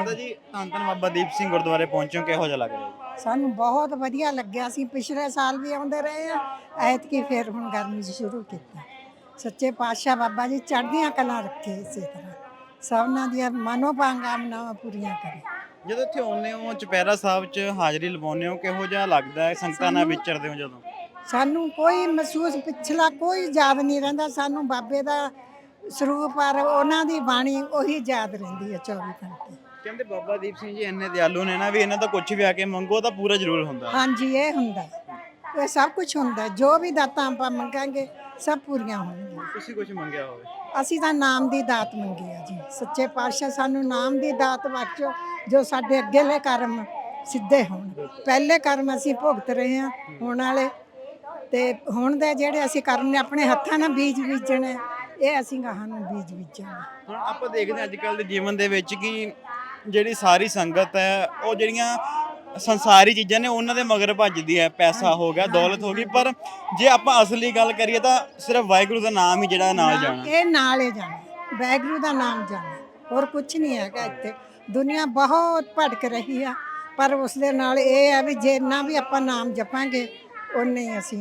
ਮਾਤਾ ਜੀ ਧੰਨ ਧੰਨ ਬਾਬਾ ਦੀਪ ਸਿੰਘ ਗੁਰਦੁਆਰੇ ਪਹੁੰਚੋ ਕਿਹੋ ਜਿਹਾ ਲੱਗ ਰਿਹਾ ਜੀ? ਸਾਨੂੰ ਬਹੁਤ ਵਧੀਆ ਲੱਗਿਆ। ਸੀ ਪਿਛਲੇ ਸਾਲ ਵੀ ਆਉਂਦੇ ਰਹੇ ਆ। ਐਤਕੀ ਫਿਰ ਹੁਣ ਗਰਮੀ 'ਚ ਸ਼ੁਰੂ ਕੀਤਾ। ਸੱਚੇ ਪਾਤਸ਼ਾਹ ਬਾਬਾ ਜੀ ਚੜ੍ਹਦੀਆਂ ਕਲਾਂ ਰੱਖੇ ਇਸੇ ਤਰ੍ਹਾਂ। ਸਭਨਾਂ ਦੀਆਂ ਮਨੋਭਾਂਗਾਮਨਾਵਾਂ ਪੂਰੀਆਂ ਕਰੇ। ਜਦੋਂ ਇੱਥੇ ਆਉਂਦੇ ਹੋ ਚੁਪਹਿਰਾ ਸਾਹਿਬ 'ਚ ਹਾਜ਼ਰੀ ਲਵਾਉਂਦੇ ਹੋ ਕਿਹੋ ਜਿਹਾ ਲੱਗਦਾ ਹੈ? ਸੰਗਤਾਂ ਨਾਲ ਵਿਚਰਦੇ ਹੋ ਜਦੋਂ? ਸਾਨੂੰ ਕੋਈ ਮਹਿਸੂਸ ਪਿਛਲਾ ਕੋਈ ਯਾਦ ਨਹੀਂ ਰਹਿੰਦਾ। ਸਾਨੂੰ ਬਾਬੇ ਦਾ ਸਰੂਪ ਪਰ ਉਹਨਾਂ ਦੀ ਬਾਣੀ ਉਹੀ ਯਾਦ ਰਹਿੰਦੀ ਹੈ 24 ਘੰਟੇ। ਕਹਿੰਦੇ ਬਾਬਾ ਦੀਪ ਸਿੰਘ ਜੀ ਇੰਨੇ ਦਿਆਲੂ ਨੇ ਨਾ ਵੀ ਇਹਨਾਂ ਤੋਂ ਕੁਝ ਵੀ ਆ ਕੇ ਮੰਗੋ ਤਾਂ ਪੂਰਾ ਜ਼ਰੂਰ ਹੁੰਦਾ। ਹਾਂਜੀ ਇਹ ਹੁੰਦਾ। ਇਹ ਸਭ ਕੁਝ ਹੁੰਦਾ। ਜੋ ਵੀ ਦਾਤਾਂ ਆਪਾਂ ਮੰਗਾਂਗੇ ਸਭ ਪੂਰੀਆਂ ਹੋਣਗੀਆਂ। ਤੁਸੀਂ ਕੁਝ ਮੰਗਿਆ ਹੋਵੇ? ਅਸੀਂ ਤਾਂ ਨਾਮ ਦੀ ਦਾਤ ਮੰਗੀ ਆ ਜੀ। ਸੱਚੇ ਪਾਤਸ਼ਾਹ ਸਾਨੂੰ ਨਾਮ ਦੀ ਦਾਤ ਬਖਸ਼ੋ ਜੋ ਸਾਡੇ ਅੱਗੇਲੇ ਕਰਮ ਸਿੱਧੇ ਹੋਣ। ਪਹਿਲੇ ਕਰਮ ਅਸੀਂ ਭੁਗਤ ਰਹੇ ਹਾਂ ਹੁਣ ਵਾਲੇ। ਤੇ ਹੁਣ ਦੇ ਜਿਹੜੇ ਅਸੀਂ ਕਰਮ ਨੇ ਆਪਣੇ ਹੱਥਾਂ ਨਾਲ ਬੀਜ ਬੀਜਣੇ ਇਹ ਅਸੀਂ ਗਾਹਾਂ ਨੂੰ ਬੀਜ ਬੀਜਾਂਗੇ। ਹੁਣ ਆਪਾਂ ਦੇਖਦੇ ਅੱਜ ਕੱਲ ਦੇ ਜੀਵਨ ਦੇ ਵਿੱਚ ਕਿ ਜਿਹੜੀ ਸਾਰੀ ਸੰਗਤ ਹੈ, ਉਹ ਜਿਹੜੀਆਂ ਸੰਸਾਰੀ ਚੀਜ਼ਾਂ ਨੇ, ਉਹਨਾਂ ਦੇ ਮਗਰ ਭੱਜਦੀ ਹੈ। ਪੈਸਾ ਹੋ ਗਿਆ, ਦੌਲਤ ਹੋ ਗਈ, ਪਰ ਜੇ ਆਪਾਂ ਅਸਲੀ ਗੱਲ ਕਰੀਏ ਤਾਂ ਸਿਰਫ ਵਾਹਿਗੁਰੂ ਦਾ ਨਾਮ ਹੀ ਜਿਹੜਾ ਨਾਲ ਜਾਣਾ। ਇਹ ਨਾਲ ਹੀ ਜਾਣਾ। ਵਾਹਿਗੁਰੂ ਦਾ ਨਾਮ ਜਾਣਾ। ਹੋਰ ਕੁਝ ਨਹੀਂ ਹੈਗਾ ਇੱਥੇ। ਦੁਨੀਆ ਬਹੁਤ ਭਟਕ ਰਹੀ ਆ, ਪਰ ਉਸ ਦੇ ਨਾਲ ਇਹ ਹੈ ਵੀ ਜਿੰਨਾ ਵੀ ਆਪਾਂ ਨਾਮ ਜਪਾਂਗੇ ਉਨੇ ਹੀ ਅਸੀਂ